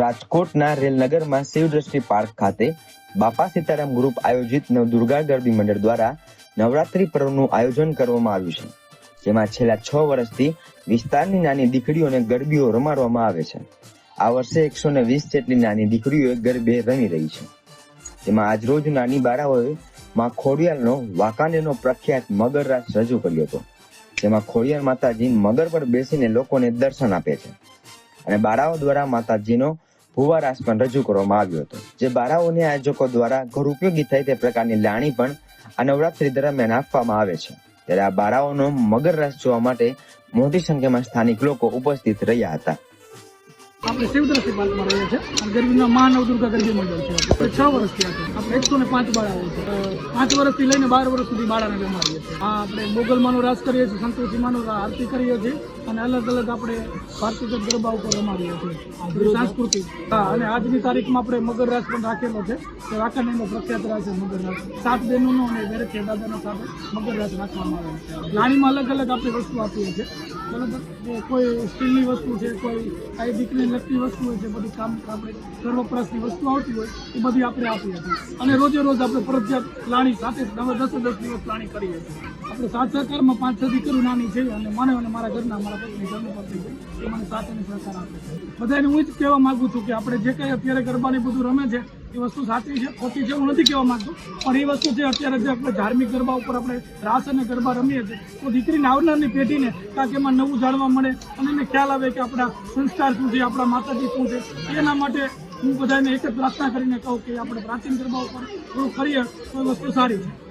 રાજકોટના રેલનગરમાં શિવદ્રષ્ટિ પાર્ક ખાતે બાપા સીતારામ ગ્રુપ આયોજિત નવદુર્ગા ગરબી મંડળ દ્વારા નવરાત્રી પર્વનું આયોજન કરવામાં આવ્યું છે, જેમાં છેલ્લા છ વર્ષથી વિસ્તારની નાની દીકરીઓને ગરબીઓ રમાડવામાં આવે છે. આ વર્ષે એકસો ને વીસ જેટલી નાની દીકરીઓએ ગરબે રમી રહી છે. જેમાં આજરોજ નાની બાળાઓએ માં ખોડિયાલનો વાંકાનેરનો પ્રખ્યાત મગર રાસ રજૂ કર્યો હતો. જેમાં ખોડિયાર માતાજી મગર પર બેસીને લોકોને દર્શન આપે છે. અને બાળાઓ દ્વારા માતાજીનો ભુવા રાસ પણ રજૂ કરવામાં આવ્યો હતો. જે બાળાઓને આયોજકો દ્વારા ઘર ઉપયોગી થાય તે પ્રકારની લાણી પણ આ નવરાત્રી દરમિયાન આપવામાં આવે છે. ત્યારે આ બાળાઓનો મગર રાસ જોવા માટે મોટી સંખ્યામાં સ્થાનિક લોકો ઉપસ્થિત રહ્યા હતા. આપણે શિવદ્રષ્ટિ પાર્કમાં રહીએ છીએ. અને ગરબીના મહાનવ દુર્ગા ગરબી મંડળ છે. આપણે છ વર્ષથી આ આપણે એકસો ને પાંચ બાળાઓ છે. પાંચ વર્ષથી લઈને બાર વર્ષ સુધી બાળાને જમાડીએ છીએ. આ આપણે મોગલમાનો રાસ કરીએ છીએ સંતોષીમાનો આરતી કરીએ છીએ અને અલગ અલગ આપણે ભારતીય ગરબા ઉપર રમાડીએ છીએ. સાંસ્કૃતિક. હા, અને આજની તારીખમાં આપણે મગર રાસ પણ રાખેલો છે. તો વાંકાનેરનો પ્રખ્યાત રાસ છે મગર રાસ સાત બહેનોનો અને દરેક દાદાનો સાથે મગર રાસ રાખવામાં આવે છે. લાણીમાં અલગ અલગ આપણે વસ્તુ આપીએ છીએ. બરાબર? કોઈ સ્ટીલની વસ્તુ છે, કોઈ કાંઈ દીકરીને લગતી વસ્તુ હોય છે, બધી કામ આપણે ઘર વપરાશની વસ્તુ આવતી હોય, એ બધી આપણે આપીએ છીએ અને રોજે રોજ આપણે ફરજિયાત લાણી સાથે નવે, દસે, દસ દિવસ લાણી કરીએ છીએ. આપણે સાત સહકારમાં પાંચ, છ દીકરીઓ નાની છે, અને મને અને મારા ઘરના મારા પત્ની ઘરની પત્ની છે, એ મને સાથ અને સહકાર આપે છે. બધાને હું જ કહેવા માંગુ છું કે આપણે જે કંઈ અત્યારે ગરબાને બધું રમે છે એ વસ્તુ સાચી છે, ખોટી છે હું નથી કહેવા માંગતો. પણ એ વસ્તુ છે, અત્યારે જે આપણે ધાર્મિક ગરબા ઉપર આપણે રાસ અને ગરબા રમીએ છીએ, તો દીકરીને આવનારની પેઢીને કાંઈક એમાં નવું જાણવા મળે અને એને ખ્યાલ આવે કે આપણા સંસ્કાર શું છે, આપણા માતાજી શું છે. એના માટે હું બધાને એક જ પ્રાર્થના કરીને કહું કે આપણે પ્રાચીન ગરબા ઉપર થોડું કરીએ તો એ વસ્તુ સારી છે.